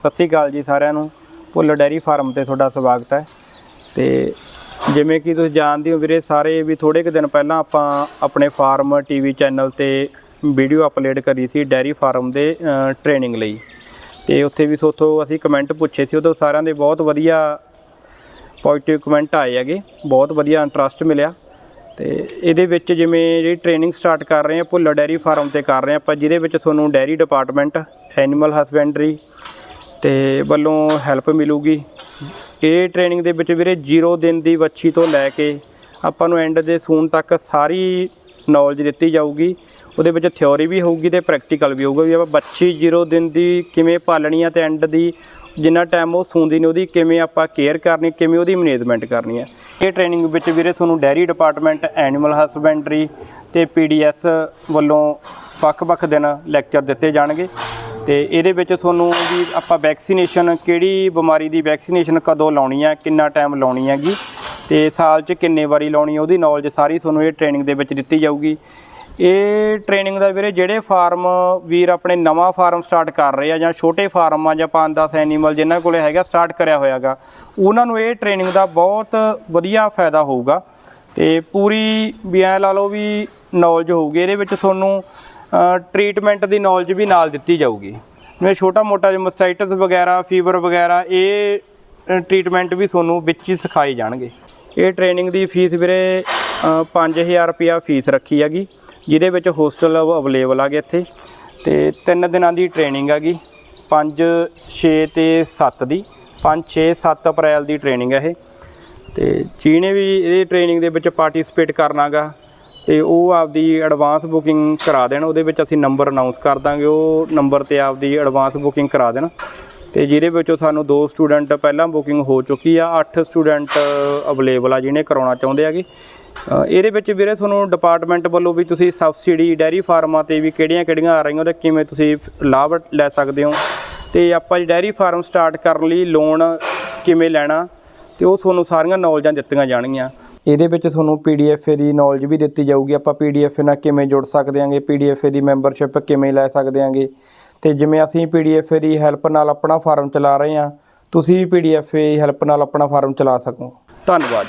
ਸਤਿ ਸ਼੍ਰੀ ਅਕਾਲ ਜੀ ਸਾਰਿਆਂ ਨੂੰ। ਭੁੱਲ ਡੈਰੀ ਫਾਰਮ ਤੇ ਤੁਹਾਡਾ ਸਵਾਗਤ ਹੈ। ਤੇ ਜਿਵੇਂ ਕਿ ਤੁਸੀਂ ਜਾਣਦੇ ਹੋ ਵੀਰੇ, ਸਾਰੇ ਵੀ ਥੋੜੇ ਕੁ ਦਿਨ ਪਹਿਲਾਂ ਆਪਾਂ ਆਪਣੇ ਫਾਰਮ ਟੀਵੀ ਚੈਨਲ ਤੇ ਵੀਡੀਓ ਅਪਲੋਡ ਕਰੀ ਸੀ ਡੈਰੀ ਫਾਰਮ ਦੇ ਟ੍ਰੇਨਿੰਗ ਲਈ। ਤੇ ਉੱਥੇ ਵੀ ਸੋਥੋਂ ਅਸੀਂ ਕਮੈਂਟ ਪੁੱਛੇ ਸੀ, ਉਦੋਂ ਸਾਰਿਆਂ ਦੇ ਬਹੁਤ ਵਧੀਆ ਪੋਜ਼ਿਟਿਵ ਕਮੈਂਟ ਆਏ ਹੈਗੇ। ਬਹੁਤ ਵਧੀਆ ਇੰਟਰਸਟ ਮਿਲਿਆ। ਤੇ ਇਹਦੇ ਵਿੱਚ ਜਿਵੇਂ ਜਿਹੜੀ ਟ੍ਰੇਨਿੰਗ ਸਟਾਰਟ ਕਰ ਰਹੇ ਹਾਂ, ਭੁੱਲਰ ਡੈਰੀ ਫਾਰਮ ਤੇ ਕਰ ਰਹੇ ਹਾਂ ਆਪਾਂ, ਜਿਹਦੇ ਵਿੱਚ ਤੁਹਾਨੂੰ ਡੈਰੀ ਡਿਪਾਰਟਮੈਂਟ ਐਨੀਮਲ ਹਸਬੈਂਡਰੀ ਤੇ ਵੱਲੋਂ ਹੈਲਪ ਮਿਲੂਗੀ। ਇਹ ਟ੍ਰੇਨਿੰਗ ਦੇ ਵਿੱਚ ਵੀਰੇ 0 ਦਿਨ ਦੀ ਵੱਛੀ ਤੋਂ ਲੈ ਕੇ ਆਪਾਂ ਨੂੰ ਐਂਡ ਦੇ ਸੂਨ ਤੱਕ ਸਾਰੀ ਨੌਲੇਜ ਦਿੱਤੀ ਜਾਊਗੀ। ਉਹਦੇ ਵਿੱਚ ਥਿਉਰੀ ਵੀ ਹੋਊਗੀ ਤੇ ਪ੍ਰੈਕਟੀਕਲ ਵੀ ਹੋਊਗਾ ਵੀ ਆਪਾਂ ਬੱਚੀ 0 ਦਿਨ ਦੀ ਕਿਵੇਂ ਪਾਲਣੀ ਆ ਤੇ ਐਂਡ ਦੀ, ਜਿੰਨਾ ਟਾਈਮ ਉਹ ਸੂੰਦੀ ਨੇ ਉਹਦੀ, ਕਿਵੇਂ ਆਪਾਂ ਕੇਅਰ ਕਰਨੀ, ਕਿਵੇਂ ਉਹਦੀ ਮੈਨੇਜਮੈਂਟ ਕਰਨੀ ਹੈ ਇਹ ਟ੍ਰੇਨਿੰਗ ਵਿੱਚ ਵੀਰੇ ਤੁਹਾਨੂੰ ਡੈਰੀ ਡਿਪਾਰਟਮੈਂਟ ਐਨੀਮਲ ਹਸਬੈਂਡਰੀ ਤੇ ਪੀਡੀਐਸ ਵੱਲੋਂ ਵੱਖ-ਵੱਖ ਦਿਨ ਲੈਕਚਰ ਦਿੱਤੇ ਜਾਣਗੇ। ਤੇ ਇਹਦੇ ਵਿੱਚ ਤੁਹਾਨੂੰ ਵੀ ਆਪਾਂ ਵੈਕਸੀਨੇਸ਼ਨ ਕਿਹੜੀ ਬਿਮਾਰੀ ਦੀ ਵੈਕਸੀਨੇਸ਼ਨ ਕਦੋਂ ਲਾਉਣੀ ਹੈ ਕਿੰਨਾ ਟਾਈਮ ਲਾਉਣੀ ਹੈਗੀ ਤੇ ਸਾਲ 'ਚ ਕਿੰਨੇ ਵਾਰੀ ਲਾਉਣੀ ਹੈ ਉਹਦੀ ਨੌਲੇਜ ਸਾਰੀ ਤੁਹਾਨੂੰ ਇਹ ਟ੍ਰੇਨਿੰਗ ਦੇ ਵਿੱਚ ਦਿੱਤੀ ਜਾਊਗੀ। ਇਹ ਟ੍ਰੇਨਿੰਗ ਦਾ ਵੀਰੇ ਜਿਹੜੇ ਫਾਰਮ ਵੀਰ ਆਪਣੇ ਨਵਾਂ ਫਾਰਮ ਸਟਾਰਟ ਕਰ ਰਹੇ ਆ ਜਾਂ ਛੋਟੇ ਫਾਰਮ ਆ ਜਾਂ 5-10 ਐਨੀਮਲ ਜਿਨ੍ਹਾਂ ਕੋਲੇ ਹੈਗਾ ਸਟਾਰਟ ਕਰਿਆ ਹੋਇਆਗਾ, ਉਹਨਾਂ ਨੂੰ ਇਹ ਟ੍ਰੇਨਿੰਗ ਦਾ ਬਹੁਤ ਵਧੀਆ ਫਾਇਦਾ ਹੋਊਗਾ ਤੇ ਪੂਰੀ ਵੀ ਐ ਲਾ ਲਓ ਵੀ ਨੌਲੇਜ ਹੋਊਗੀ, ਇਹਦੇ ਵਿੱਚ ਤੁਹਾਨੂੰ ਟ੍ਰੀਟਮੈਂਟ ਦੀ ਨੌਲੇਜ ਵੀ ਨਾਲ ਦਿੱਤੀ ਜਾਊਗੀ। ਜਿਵੇਂ ਛੋਟਾ ਮੋਟਾ ਜਿਹਾ ਮਸਟਾਈਟਸ ਵਗੈਰਾ ਫੀਵਰ ਵਗੈਰਾ ਇਹ ਟ੍ਰੀਟਮੈਂਟ ਵੀ ਤੁਹਾਨੂੰ ਵਿੱਚ ਹੀ ਸਿਖਾਏ ਜਾਣਗੇ। ਇਹ ਟ੍ਰੇਨਿੰਗ ਦੀ ਫੀਸ ਵੀਰੇ ਅ, 5000 ਰੁਪਿਆ ਫੀਸ ਰੱਖੀ ਹੈਗੀ ਜਿਹਦੇ ਵਿੱਚ ਹੋਸਟਲ ਅਵੇਲੇਬਲ ਹੈਗੇ ਇੱਥੇ। ਤੇ 3 ਦਿਨਾਂ ਦੀ ਟ੍ਰੇਨਿੰਗ ਹੈਗੀ 5 6 ਤੇ 7 ਦੀ। 5 6 7 ਅਪ੍ਰੈਲ ਦੀ ਟ੍ਰੇਨਿੰਗ ਹੈ ਇਹ। ਤੇ ਜਿਹਨੇ ਵੀ ਇਹ ਟ੍ਰੇਨਿੰਗ ਦੇ ਵਿੱਚ ਪਾਰਟਿਸਿਪੇਟ ਕਰਨਾਗਾ ਤੇ ਉਹ ਆਪਦੀ ਐਡਵਾਂਸ ਬੁਕਿੰਗ ਕਰਾ ਦੇਣ ਉਹਦੇ ਵਿੱਚ ਅਸੀਂ ਨੰਬਰ ਅਨਾਉਂਸ ਕਰ ਦਾਂਗੇ ਉਹ ਨੰਬਰ ਤੇ ਆਪਦੀ ਐਡਵਾਂਸ ਬੁਕਿੰਗ ਕਰਾ ਦੇਣ। ਤੇ ਜਿਹਦੇ ਵਿੱਚੋਂ ਸਾਨੂੰ ਦੋ ਸਟੂਡੈਂਟ ਪਹਿਲਾਂ ਬੁਕਿੰਗ ਹੋ ਚੁੱਕੀ ਆ 8 ਸਟੂਡੈਂਟ ਅਵੇਲੇਬਲ ਆ ਜਿਹਨੇ ਕਰਾਉਣਾ ਚਾਹੁੰਦੇ ਹੈਗੇ। ਅ, ਇਹਦੇ ਵਿੱਚ ਵੀਰੇ ਤੁਹਾਨੂੰ ਡਿਪਾਰਟਮੈਂਟ ਵੱਲੋਂ ਵੀ ਤੁਸੀਂ ਸਬਸਿਡੀ ਡੈਰੀ ਫਾਰਮਾਂ ਤੇ ਵੀ ਕਿਹੜੀਆਂ-ਕਿਹੜੀਆਂ ਆ ਰਹੀਆਂ ਉਹਦਾ ਕਿਵੇਂ ਤੁਸੀਂ ਲਾਭ ਲੈ ਸਕਦੇ ਹੋ। ਤੇ ਆਪਾਂ ਜੀ ਡੈਰੀ ਫਾਰਮ ਸਟਾਰਟ ਕਰਨ ਲਈ ਲੋਨ ਕਿਵੇਂ ਲੈਣਾ ਤੇ ਉਹ ਤੁਹਾਨੂੰ ਸਾਰੀਆਂ ਨੌਲੇਜਾਂ ਦਿੱਤੀਆਂ ਜਾਣਗੀਆਂ। ਇਹਦੇ ਵਿੱਚ ਤੁਹਾਨੂੰ ਪੀਡੀਐਫ ਦੀ ਨੌਲੇਜ ਵੀ ਦਿੱਤੀ ਜਾਊਗੀ। ਆਪਾਂ ਪੀਡੀਐਫ ਨਾਲ ਕਿਵੇਂ ਜੁੜ ਸਕਦੇ ਆਂਗੇ ਪੀਡੀਐਫ ਦੀ ਮੈਂਬਰਸ਼ਿਪ ਕਿਵੇਂ ਲੈ ਸਕਦੇ ਆਂਗੇ ਤੇ ਜਿਵੇਂ ਅਸੀਂ ਪੀਡੀਐਫ ਦੀ ਹੈਲਪ ਨਾਲ ਆਪਣਾ ਫਾਰਮ ਚਲਾ ਰਹੇ ਹਾਂ, ਤੁਸੀਂ ਵੀ ਪੀਡੀਐਫ ਦੀ ਹੈਲਪ ਨਾਲ ਆਪਣਾ ਫਾਰਮ ਚਲਾ ਸਕੋ। ਧੰਨਵਾਦ।